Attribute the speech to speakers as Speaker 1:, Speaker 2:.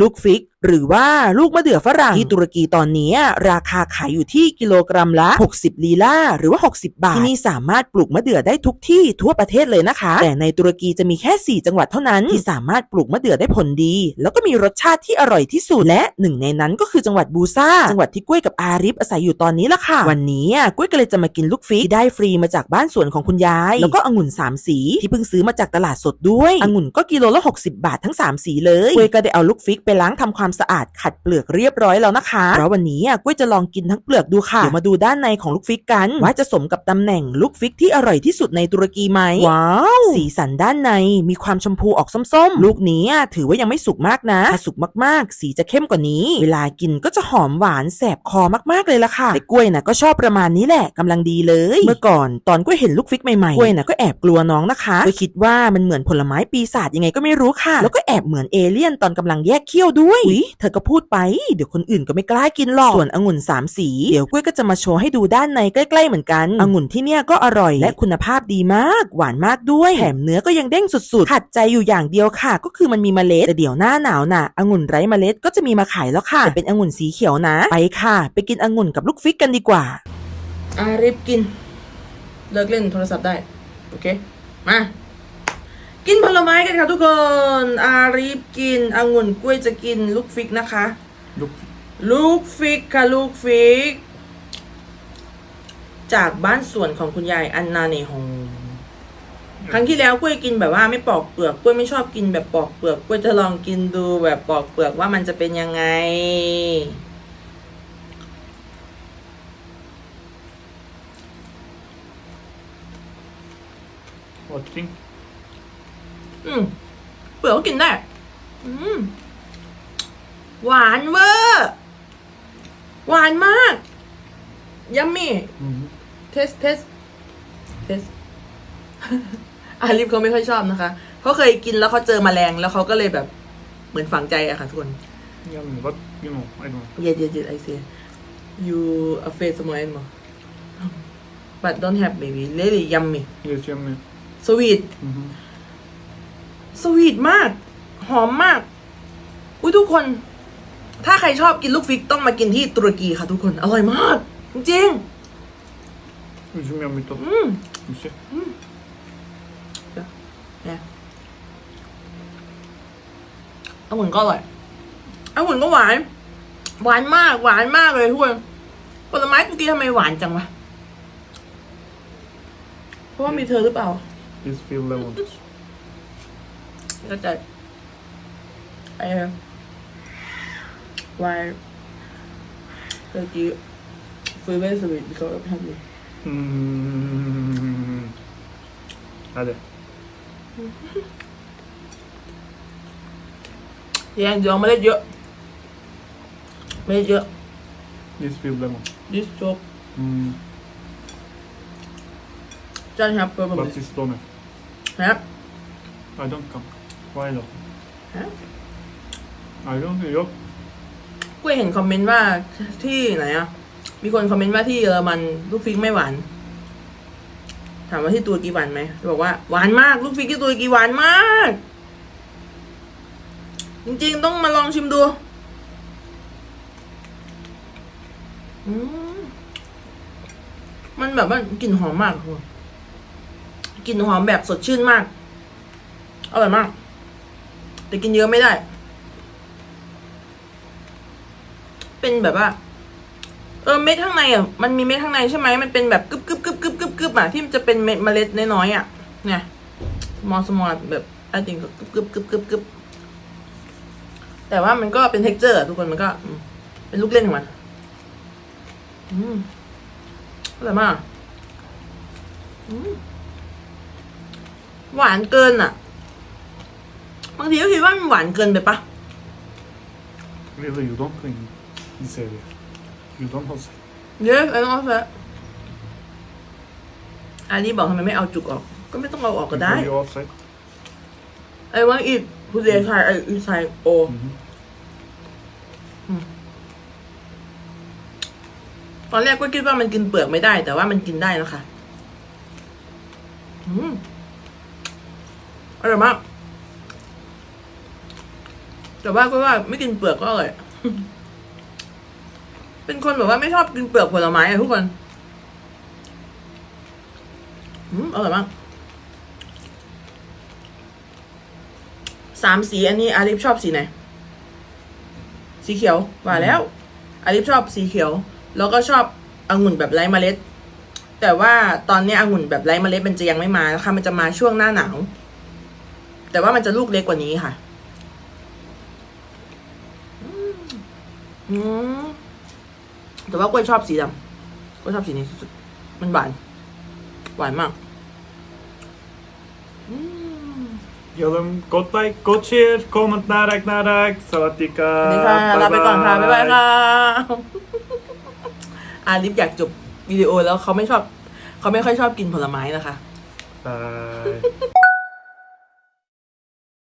Speaker 1: ลูกฟิก หรือว่าลูกมะเดื่อฝรั่งที่ตุรกีตอนนี้ราคาขายอยู่ที่กิโลกรัมละ 60 ลีลาหรือว่า 60 บาท ที่นี่สามารถปลูกมะเดื่อได้ทุกที่ทั่วประเทศเลยนะคะ แต่ในตุรกีจะมีแค่ 4 จังหวัดเท่านั้น ที่สามารถปลูกมะเดื่อได้ผลดี แล้วก็มีรสชาติที่อร่อยที่สุดและหนึ่งในนั้นก็คือจังหวัดบูซาจังหวัดที่กล้วยกับอาริฟอาศัยอยู่ตอนนี้ละค่ะ วันนี้อะกล้วยก็เลยจะมากินลูกฟิกที่ได้ฟรีมาจากบ้านสวนของคุณยาย แล้วก็องุ่นสามสีที่เพิ่งซื้อมาจากตลาดสดด้วยองุ่นก็กิโลละ 60 บาททั้ง 3 สีเลยกล้วยก็ได้เอาลูกฟิกไปล้างทำความสะอาดขัดเปลือกเรียบร้อยแล้วนะคะ เพราะวันนี้อะกล้วยจะลองกินทั้งเปลือกดูค่ะ เดี๋ยวมาดูด้านในของลูกฟิกกัน ว่าจะสมกับตำแหน่งลูกฟิกที่อร่อยที่สุดในตุรกีไหม ว้าว สีสันด้านในมีความชมพูออกส้มๆ ลูกนี้อะถือว่ายังไม่สุกมากนะ ถ้าสุกมากๆ สีจะเข้มกว่านี้ เวลากินก็จะหอมหวานแสบคอมากๆเลยล่ะค่ะ แต่กล้วยน่ะก็ชอบประมาณนี้แหละกำลังดีเลย เมื่อก่อนตอนกล้วยเห็นลูกฟิกใหม่ๆ กล้วยน่ะก็แอบกลัวน้องนะคะกล้วยคิดว่ามันเหมือนผลไม้ปีศาจยังไงก็ไม่รู้ค่ะ แล้วก็แอบเหมือนเอเลี่ยนตอนกำลังแยกเขี้ยวด้วยอุ๊ยเธอก็พูดไป เดี๋ยวคนอื่นก็ไม่กล้ากินหรอก ส่วนองุ่นสามสี เดี๋ยวกล้วยก็จะมาโชว์ให้ดูด้านในใกล้ๆเหมือนกันองุ่นที่เนี่ยก็อร่อย และคุณภาพดีมาก หวานมากด้วย แถมเนื้อก็ยังเด้งสุดๆ ขัดใจอยู่อย่างเดียวค่ะ ก็คือมันมีเมล็ด แต่เดี๋ยวหน้าหนาวน่ะองุ่นไร้เมล็ดก็จะมีมาขายแล้วค่ะแต่เป็นองุ่นสีเขียวนะ ไปค่ะ ไปกินองุ่นกับลูกฟิกกันดีกว่า
Speaker 2: อารีบกิน เลิกเล่นโทรศัพท์ได้ โอเค มา กินผลไม้กันค่ะทุกคน อารีบกินองุ่นกล้วยจะกินลูกฟิกนะคะ
Speaker 3: Look,
Speaker 2: ลูกฟิกค่ะลูกฟิก จากบ้านสวนของคุณยายอันนาเนฮงครั้งที่แล้วกล้วยกินแบบว่าไม่ปอกเปลือกกล้วยไม่ชอบกินแบบปอกเปลือกกล้วยจะลองกินดูแบบปอกเปลือกว่ามันจะเป็นยังไง
Speaker 3: what do you think?
Speaker 2: อืมเปลือกก็กินได้อืมหวานเวอร์หวานมาก ยัมมี่
Speaker 3: Mm-hmm.
Speaker 2: เทสเทสเทสอาลิฟเขาไม่ค่อยชอบนะคะเขาเคยกินแล้วเขาเจอแมลงแล้วเขาก็เลยแบบ เหมือนฝังใจอะค่ะทุกคน
Speaker 3: Yeah, but you know, I don't. know.
Speaker 2: yes yes yes I say you afraid someone more but don't have baby really yummy
Speaker 3: Yes, yummy.
Speaker 2: sweet
Speaker 3: Mm-hmm.
Speaker 2: สวีทมาก หอมมาก อุ้ยทุกคน ถ้าใครชอบกินลูกฟิกต้องมากินที่ตุรกีค่ะทุกคน อร่อยมาก จริง
Speaker 3: It's yummy top.
Speaker 2: ๆอืม
Speaker 3: You see?
Speaker 2: เนี่ยองุ่นก็อร่อยองุ่นก็หวาน หวานมาก หวานมากเลยทุกคนผลไม้ตุรกีทำไมหวานจังวะ เพราะว่ามีเธอหรือเปล่า
Speaker 3: It's feel lemons.
Speaker 2: ก็จะไอ้วายเมื่อกี้ฟรีเวสวิตเขาทำดี
Speaker 3: Mm. Hadi.
Speaker 2: แยงเดี๋ยวไม่ได้เยอะไม่ได้เยอะ
Speaker 3: This feel lemon.
Speaker 2: this job
Speaker 3: Mm.
Speaker 2: จะ have problem
Speaker 3: But this don't.
Speaker 2: ครับ
Speaker 3: I don't come. Why not?
Speaker 2: ฮะ
Speaker 3: I don't know. Yok.
Speaker 2: กูเห็นคอมเมนต์ว่าที่ไหนอะมีคนคอมเมนต์ว่าที่เยอรมันลูกฟิกไม่หวาน ถามว่าที่ตุรกีหวานไหมบอกว่าหวานมากลูกฟิกที่ตุรกีหวานมาก จริงๆ ต้องมาลองชิมดูอืมมันแบบว่ากลิ่นหอมมากคุณกลิ่นหอมแบบสดชื่นมาก อร่อยมาก แต่กินเยอะไม่ได้ เป็นแบบว่า เออเม็ดข้างในอะ มันมีเม็ดข้างในใช่ไหมมันเป็นแบบกึบกึบกึบกึบกึบกึบอะที่มันจะเป็นเม็ดเมล็ดน้อยๆอะเนี่ยมอสมอลแบบไอติงก็กึบกึบกึบกึบกึบแต่ว่ามันก็เป็นเท็กเจอร์ทุกคนมันก็เป็นลูกเล่นของมัน อืมอร่อยมากอืมหวานเกินอะ บางทีก็คิดว่ามันหวานเกินไปปะ
Speaker 3: Really, you don't clean this area. You don't have.
Speaker 2: เยอะไอ้น้องแฟอันนี้บอกทำไมไม่เอาจุกออก ก็ไม่ต้องเอาออกก็ได้
Speaker 3: You outside.
Speaker 2: ไอ้ว่าอีกผู้เรียนชายไอ้อีชายโอ
Speaker 3: Mhm.
Speaker 2: ตอนแรกก็คิดว่ามันกินเปลือกไม่ได้ แต่ว่ามันกินได้นะคะอืมอร่อยมาก แต่ว่าก็ว่าไม่กินเปลือกก็อร่อยเป็นคนแบบว่าไม่ชอบกินเปลือกผลไม้อะทุกคนอืมอร่อยมากสามสีอันนี้อาริฟชอบสีไหน สีเขียวว่าแล้วอาริฟชอบสีเขียว แล้วก็ชอบองุ่นแบบไร้เมล็ด แต่ว่าตอนนี้องุ่นแบบไร้เมล็ดมันจะยังไม่มานะคะมันจะมาช่วงหน้าหนาว แต่ว่ามันจะลูกเล็กกว่านี้ค่ะ อืม อืมแต่ว่ากล้วยชอบสีดำกล้วยชอบสีนี้สุดๆมันหวาน หวานมากอืม
Speaker 3: อย่าลืมกดไลค์กดแชร์คอมเมนต์น่ารักน่ารักสวัสดีครั
Speaker 2: สวัส
Speaker 3: บ
Speaker 2: ดีค่ะลาไปก่อนค่ะบ๊ายบาย
Speaker 3: บ
Speaker 2: ค่ะอาลิฟอยากจบวิดีโอแล้วเขาไม่ชอบ เขาไม่ค่อยชอบกินผลไม้นะคะ
Speaker 3: บาย